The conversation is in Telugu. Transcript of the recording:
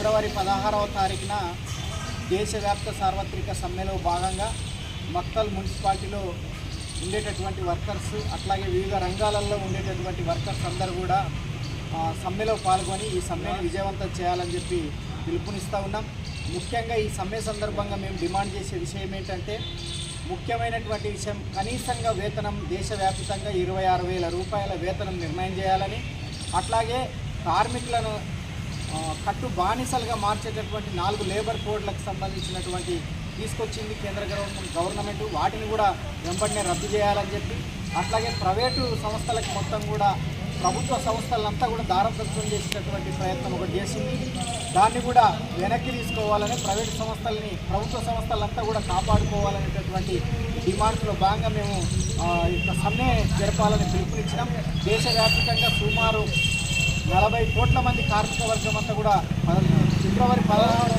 ఫిబ్రవరి పదహారవ తారీఖున దేశవ్యాప్త సార్వత్రిక సమ్మెలో భాగంగా మక్కల్ మున్సిపాలిటీలో ఉండేటటువంటి వర్కర్స్ అట్లాగే వివిధ రంగాలలో ఉండేటటువంటి వర్కర్స్ అందరూ కూడా సమ్మెలో పాల్గొని ఈ సమ్మెను విజయవంతం చేయాలని చెప్పి పిలుపునిస్తూ ఉన్నాం. ముఖ్యంగా ఈ సమ్మె సందర్భంగా మేము డిమాండ్ చేసే విషయం ఏంటంటే ముఖ్యమైనటువంటి విషయం కనీసంగా వేతనం దేశవ్యాప్తంగా ఇరవై ఆరు వేల రూపాయల వేతనం నిర్ణయం చేయాలని అట్లాగే కార్మికులను కట్టు బానిసలుగా మార్చేటటువంటి నాలుగు లేబర్ కోడ్లకు సంబంధించినటువంటి తీసుకొచ్చింది కేంద్ర గవర్నమెంట్ వాటిని కూడా వెంబడినే రద్దు చేయాలని చెప్పి అట్లాగే ప్రైవేటు సంస్థలకు మొత్తం కూడా ప్రభుత్వ సంస్థలంతా కూడా దారదత్వం చేసేటటువంటి ప్రయత్నం ఒకటి చేసింది. దాన్ని కూడా వెనక్కి తీసుకోవాలని ప్రైవేటు సంస్థల్ని ప్రభుత్వ సంస్థలంతా కూడా కాపాడుకోవాలనేటటువంటి డిమాండ్స్లో భాగంగా మేము ఆ, యొక్క సమ్మె జరపాలని పిలుపునిచ్చినాం. దేశవ్యాప్తంగా సుమారు నలభై కోట్ల మంది కార్మిక వర్గం అంతా కూడా ఫిబ్రవరి పదహారవ